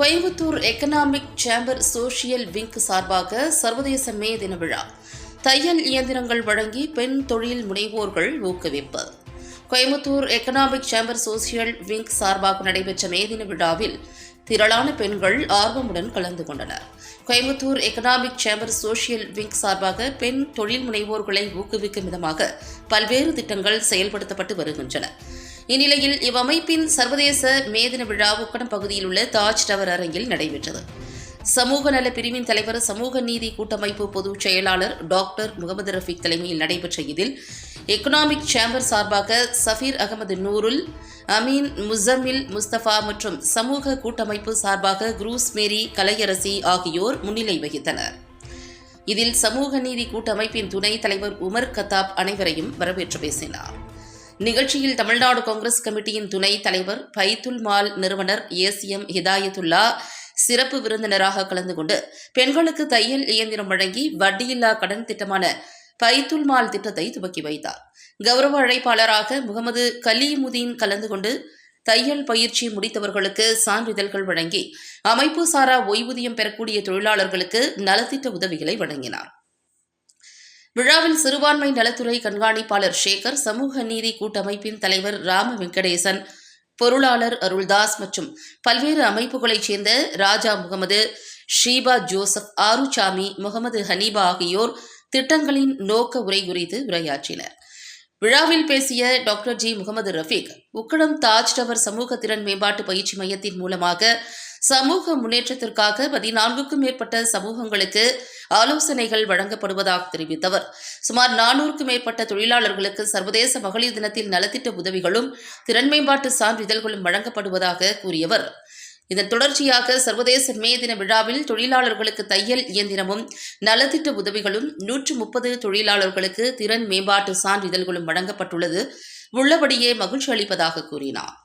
Coimbatore economic chamber social wing சார்பாக சர்வதேச மே தின விழா. தையல் இயந்திரங்கள் வழங்கி பெண் தொழில் முனைவோர்கள் ஊக்குவிப்பு. Coimbatore economic chamber social wing சார்பாக நடைபெற்ற மே தின விழாவில் திரளான பெண்கள் ஆர்வமுடன் கலந்து கொண்டனர். Coimbatore economic chamber social wing சார்பாக பெண் தொழில் முனைவோர்களை ஊக்குவிக்கும் விதமாக பல்வேறு திட்டங்கள் செயல்படுத்தப்பட்டு வருகின்றன. இந்நிலையில் இவ்வமைப்பின் சர்வதேச மேதின விழா உக்கடம் பகுதியில் உள்ள தாஜ் டவர் அரங்கில் நடைபெற்றது. சமூக நல பிரிவின் தலைவர் சமூக நீதி கூட்டமைப்பு பொதுச் செயலாளர் டாக்டர் முகமது ரஃபீக் தலைமையில் நடைபெற்ற இதில் எக்கனாமிக் சேம்பர் சார்பாக சஃபீர் அகமது நூருல் அமீன் முசமில் முஸ்தபா மற்றும் சமூக கூட்டமைப்பு சார்பாக குரூஸ் மேரி கலையரசி ஆகியோர் முன்னிலை வகித்தனர். இதில் சமூக நீதி கூட்டமைப்பின் துணைத் தலைவர் உமர் கத்தாப் அனைவரையும் வரவேற்று பேசினார். நிகழ்ச்சியில் தமிழ்நாடு காங்கிரஸ் கமிட்டியின் துணைத் தலைவர் பைத்துல் மால் நிறுவனர் ஏசிஎம் ஹிதாயத்துல்லா சிறப்பு விருந்தினராக கலந்து கொண்டு பெண்களுக்கு தையல் இயந்திரம் வழங்கி வட்டியில்லா கடன் திட்டமான பைத்துல் மால் திட்டத்தை துவக்கி வைத்தார். கௌரவ அழைப்பாளராக முகமது கலீமுதீன் கலந்து கொண்டு தையல் பயிற்சி முடித்தவர்களுக்கு சான்றிதழ்கள் வழங்கி அமைப்பு சாரா ஓய்வூதியம் பெறக்கூடிய தொழிலாளர்களுக்கு நலத்திட்ட உதவிகளை வழங்கினார். விழாவில் சிறுபான்மை நலத்துறை கண்காணிப்பாளர் சேகர் சமூக நீதி கூட்டமைப்பின் தலைவர் ராம வெங்கடேசன் பொருளாளர் அருள்தாஸ் மற்றும் பல்வேறு அமைப்புகளைச் சேர்ந்த ராஜா முகமது ஷீபா ஜோசப் ஆருசாமி முகமது ஹனீபா ஆகியோர் திட்டங்களின் நோக்க உரை குறித்து உரையாற்றினர். விழாவில் பேசிய doctor G Mohammed Rafeeq Ukkadam Taj tower சமூக திறன் மேம்பாட்டு பயிற்சி மையத்தின் மூலமாக சமூக முன்னேற்றத்திற்காக பதினான்குக்கும் மேற்பட்ட சமூகங்களுக்கு ஆலோசனைகள் வழங்கப்படுவதாக தெரிவித்தவர். சுமார் நானூறுக்கும் மேற்பட்ட தொழிலாளர்களுக்கு சர்வதேச மகளிர் தினத்தில் நலத்திட்ட உதவிகளும் திறன் மேம்பாட்டு சான்றிதழ்களும் வழங்கப்படுவதாக கூறியவர். இதன் தொடர்ச்சியாக சர்வதேச மே தின விழாவில் தொழிலாளர்களுக்கு தையல் இயந்திரமும் நலத்திட்ட உதவிகளும் நூற்று முப்பது தொழிலாளர்களுக்கு திறன் மேம்பாட்டு சான்றிதழ்களும் வழங்கப்பட்டுள்ளது. உள்ளபடியே மகிழ்ச்சி அளிப்பதாக கூறினார்.